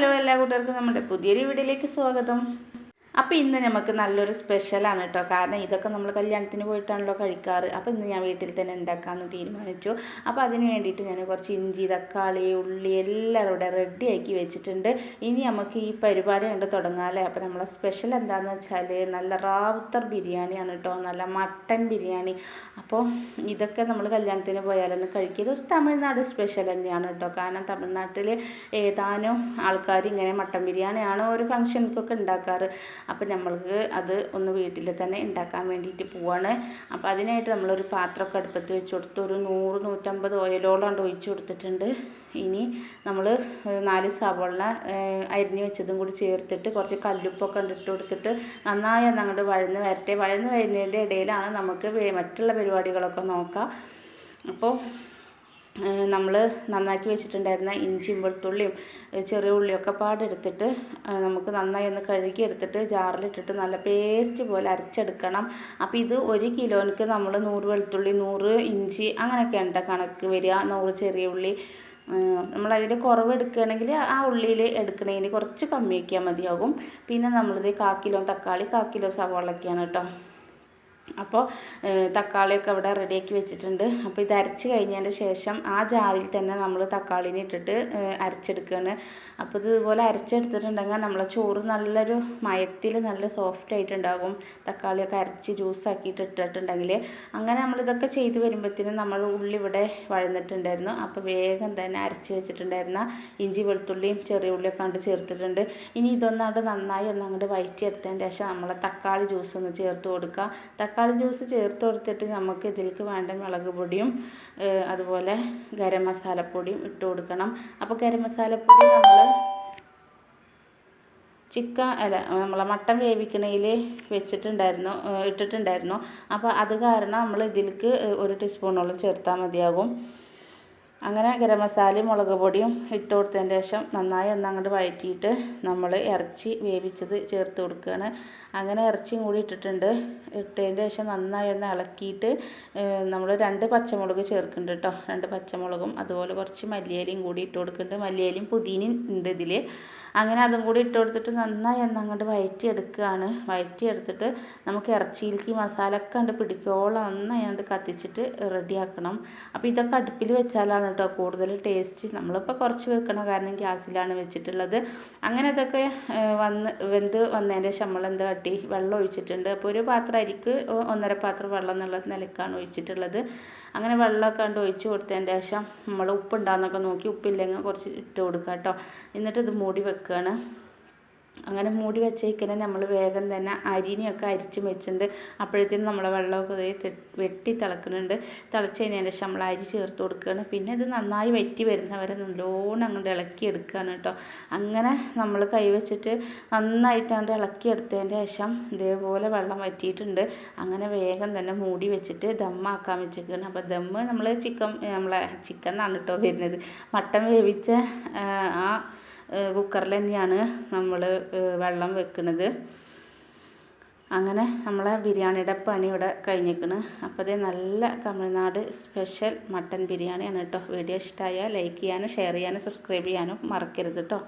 Hello എല്ലാ കൂട്ടുകാർക്കും നമ്മുടെ പുതിയൊരു വീഡിയോയിലേക്ക് സ്വാഗതം. അപ്പോൾ ഇന്ന് നമുക്ക് നല്ലൊരു സ്പെഷ്യലാണ് കേട്ടോ കാരണം ഇതൊക്കെ നമ്മൾ കല്യാണത്തിന് പോയിട്ടാണല്ലോ കഴിക്കാറ്. അപ്പോൾ ഇന്ന് ഞാൻ വീട്ടിൽ തന്നെ ഉണ്ടാക്കാമെന്ന് തീരുമാനിച്ചു. അപ്പോൾ അതിന് വേണ്ടിയിട്ട് ഞാൻ കുറച്ച് ഇഞ്ചി തക്കാളി ഉള്ളി എല്ലാം ഇവിടെ റെഡിയാക്കി വെച്ചിട്ടുണ്ട്. ഇനി നമുക്ക് ഈ പരിപാടി കണ്ട് തുടങ്ങാമല്ലേ അപ്പോൾ നമ്മളെ സ്പെഷ്യൽ എന്താണെന്ന് വെച്ചാൽ നല്ല റാവുത്തർ ബിരിയാണിയാണ് കേട്ടോ നല്ല മട്ടൻ ബിരിയാണി. അപ്പോൾ ഇതൊക്കെ നമ്മൾ കല്യാണത്തിന് പോയാലാണ് കഴിക്കുക ഒരു തമിഴ്നാട് സ്പെഷ്യൽ തന്നെയാണ് കേട്ടോ കാരണം തമിഴ്നാട്ടിൽ ഏതാനും ആൾക്കാർ ഇങ്ങനെ മട്ടൻ ബിരിയാണിയാണ് ഒരു ഫംഗ്ഷൻക്കൊക്കെ ഉണ്ടാക്കാറ് അപ്പോൾ നമ്മൾക്ക് അത് ഒന്ന് വീട്ടിൽ തന്നെ ഉണ്ടാക്കാൻ വേണ്ടിയിട്ട് പോവാണ്. അപ്പോൾ അതിനായിട്ട് നമ്മളൊരു പാത്രമൊക്കെ അടുപ്പത്ത് വെച്ച് കൊടുത്ത് ഒരു നൂറ് നൂറ്റമ്പത് ഓയിലോളം ഒഴിച്ച് കൊടുത്തിട്ടുണ്ട്. ഇനി നമ്മൾ നാല് സവോള അരിഞ്ഞ് വെച്ചതും കൂടി ചേർത്തിട്ട് കുറച്ച് കല്ലുപ്പൊക്കെ ഇട്ട് കൊടുത്തിട്ട് നന്നായി ഒന്ന് അങ്ങോട്ട് വഴന്ന് വരട്ടെ. വഴന്ന് വരുന്നതിന്റെ ഇടയിലാണ് നമുക്ക് മറ്റുള്ള പരിപാടികളൊക്കെ നോക്കാം. അപ്പോൾ നമ്മൾ നന്നാക്കി വെച്ചിട്ടുണ്ടായിരുന്ന ഇഞ്ചിയും വെളുത്തുള്ളിയും ചെറിയ ഉള്ളിയൊക്കെ പാടെടുത്തിട്ട് നമുക്ക് നന്നായി ഒന്ന് കഴുകി എടുത്തിട്ട് ജാറിലിട്ടിട്ട് നല്ല പേസ്റ്റ് പോലെ അരച്ചെടുക്കണം. അപ്പോൾ ഇത് ഒരു കിലോയ്ക്ക് നമ്മൾ നൂറ് വെളുത്തുള്ളി നൂറ് ഇഞ്ചി അങ്ങനെയൊക്കെ ഉണ്ട് കണക്ക് വരിക. നൂറ് ചെറിയ ഉള്ളി നമ്മളതിൽ കുറവ് എടുക്കുകയാണെങ്കിൽ ആ ഉള്ളിയിൽ എടുക്കണതിന് കുറച്ച് കമ്മിയാക്കിയാൽ മതിയാകും. പിന്നെ നമ്മളിത് കാ കിലോ തക്കാളി കാ കിലോ സവാളൊക്കെയാണ് കേട്ടോ അപ്പോൾ തക്കാളിയൊക്കെ അവിടെ റെഡിയാക്കി വെച്ചിട്ടുണ്ട്. അപ്പോൾ ഇത് അരച്ച് കഴിഞ്ഞതിന്റെ ശേഷം ആ ജാറിൽ തന്നെ നമ്മൾ തക്കാളിനെ ഇട്ടിട്ട് അരച്ചെടുക്കുകയാണ്. അപ്പോൾ ഇതുപോലെ അരച്ചെടുത്തിട്ടുണ്ടെങ്കിൽ നമ്മളെ ചോറ് നല്ലൊരു മയത്തിൽ നല്ല സോഫ്റ്റ് ആയിട്ടുണ്ടാകും. തക്കാളിയൊക്കെ അരച്ച് ജ്യൂസാക്കിയിട്ട് ഇട്ടിട്ടുണ്ടെങ്കിൽ. അങ്ങനെ നമ്മളിതൊക്കെ ചെയ്ത് വരുമ്പോഴത്തേനും നമ്മൾ ഉള്ളി ഇവിടെ വഴന്നിട്ടുണ്ടായിരുന്നു. അപ്പോൾ വേഗം തന്നെ അരച്ച് വെച്ചിട്ടുണ്ടായിരുന്ന ഇഞ്ചി വെളുത്തുള്ളിയും ചെറിയ ഉള്ളിയൊക്കെ കണ്ട് ചേർത്തിട്ടുണ്ട്. ഇനി ഇതൊന്നാണ്ട് നന്നായി ഒന്ന് അങ്ങോട്ട് വഴറ്റിയെടുത്തതിന് ശേഷം നമ്മളെ തക്കാളി ജ്യൂസ് ഒന്ന് ചേർത്ത് കൊടുക്കുക. തക്കാളി ജ്യൂസ് ചേർത്ത് കൊടുത്തിട്ട് നമുക്ക് ഇതിലേക്ക് വേണ്ട മുളക് പൊടിയും അതുപോലെ ഗരം മസാലപ്പൊടിയും ഇട്ട് കൊടുക്കണം. അപ്പോൾ ഗരം മസാലപ്പൊടി നമ്മൾ ചിക്കൻ അല്ല നമ്മളെ മട്ടൻ വേവിക്കണയിൽ വെച്ചിട്ടുണ്ടായിരുന്നു ഇട്ടിട്ടുണ്ടായിരുന്നു. അപ്പോൾ അത് കാരണം നമ്മൾ ഇതിലേക്ക് ഒരു ടീസ്പൂണോളം ചേർത്താൽ മതിയാകും. അങ്ങനെ ഗരം മസാലയും മുളക് പൊടിയും ഇട്ട് കൊടുത്തതിന് ശേഷം നന്നായി ഒന്ന് അങ്ങോട്ട് വഴറ്റിയിട്ട് നമ്മൾ ഇറച്ചി വേവിച്ചത് ചേർത്ത് കൊടുക്കുകയാണ് അങ്ങനെ ഇറച്ചിയും കൂടി ഇട്ടിട്ടുണ്ട്. ഇട്ടതിന് ശേഷം നന്നായി ഒന്ന് ഇളക്കിയിട്ട് നമ്മൾ രണ്ട് പച്ചമുളക് ചേർക്കുന്നുണ്ട് കേട്ടോ. രണ്ട് പച്ചമുളകും അതുപോലെ കുറച്ച് മല്ലിയിലയും കൂടി ഇട്ട് കൊടുക്കുന്നുണ്ട്. മല്ലിയിലയും പുതിനയും ഉണ്ട് ഇതിൽ അങ്ങനെ അതും കൂടി ഇട്ട് കൊടുത്തിട്ട് നന്നായി ഒന്ന് അങ്ങോട്ട് വഴറ്റി എടുക്കുകയാണ് വയറ്റി എടുത്തിട്ട് നമുക്ക് ഇറച്ചിയിലേക്ക് മസാല ഒക്കെ കണ്ട് പിടിക്കോളം നന്നായി അങ്ങോട്ട് കത്തിച്ചിട്ട് റെഡിയാക്കണം. അപ്പോൾ ഇതൊക്കെ അടുപ്പിൽ വെച്ചാലാണ് കേട്ടോ കൂടുതൽ ടേസ്റ്റ്. നമ്മളിപ്പോൾ കുറച്ച് വെക്കണം കാരണം ഗ്യാസിലാണ് വെച്ചിട്ടുള്ളത്. അങ്ങനെ അതൊക്കെ വന്ന് വെന്ത് വന്നതിന്റെ നമ്മൾ എന്താ കാട്ടി? വെള്ളം ഒഴിച്ചിട്ടുണ്ട്. അപ്പോൾ ഒരു പാത്രം അരിക്ക് ഒന്നര പാത്രം വെള്ളം എന്നുള്ള നിലക്കാണ് ഒഴിച്ചിട്ടുള്ളത്. അങ്ങനെ വെള്ളമൊക്കെ കണ്ട് ഒഴിച്ച് കൊടുത്തതിന്റെ ശേഷം നമ്മൾ ഉപ്പുണ്ടാകുന്നൊക്കെ നോക്കി. ഉപ്പില്ലെങ്കിൽ കുറച്ച് ഇട്ട് കൊടുക്കാം കേട്ടോ എന്നിട്ട് ഇത് മൂടി വെക്കുകയാണ് അങ്ങനെ മൂടി വെച്ചേക്കിനെ നമ്മൾ വേഗം തന്നെ അരിനെയൊക്കെ അരിച്ച് വെച്ചിട്ടുണ്ട്. അപ്പോഴത്തേനും നമ്മളെ വെള്ളമൊക്കെ വെട്ടി തിളക്കുന്നുണ്ട്. തിളച്ച് കഴിഞ്ഞതിന് ശേഷം നമ്മൾ അരി ചേർത്ത് കൊടുക്കുകയാണ്. പിന്നെ ഇത് നന്നായി വെറ്റി വരുന്നവരെ നല്ലോണം അങ്ങോട്ട് ഇളക്കി എടുക്കുകയാണ് കേട്ടോ. അങ്ങനെ നമ്മൾ കൈവച്ചിട്ട് നന്നായിട്ട് അങ്ങോട്ട് ഇളക്കി എടുത്തതിന്റെ ശേഷം ഇതേപോലെ വെള്ളം വറ്റിയിട്ടുണ്ട്. അങ്ങനെ വേഗം തന്നെ മൂടി വെച്ചിട്ട് ദമ്മാക്കാൻ വെച്ചേക്കാണ് അപ്പോൾ ദമ്മ് നമ്മൾ ചിക്കൻ നമ്മളെ ചിക്കൻ എന്നാണ് കേട്ടോ വരുന്നത്. മട്ടൻ വേവിച്ച ആ കുക്കറിൽ തന്നെയാണ് നമ്മൾ വെള്ളം വെക്കുന്നത് അങ്ങനെ നമ്മളെ ബിരിയാണിയുടെ പണി ഇവിടെ കഴിഞ്ഞേക്കണ് അപ്പോൾ അതേ നല്ല തമിഴ്നാട് സ്പെഷ്യൽ മട്ടൻ ബിരിയാണിയാണ് കേട്ടോ. വീഡിയോ ഇഷ്ടമായാൽ ലൈക്ക് ചെയ്യാനും ഷെയർ ചെയ്യാനും സബ്സ്ക്രൈബ് ചെയ്യാനും മറക്കരുത് കേട്ടോ.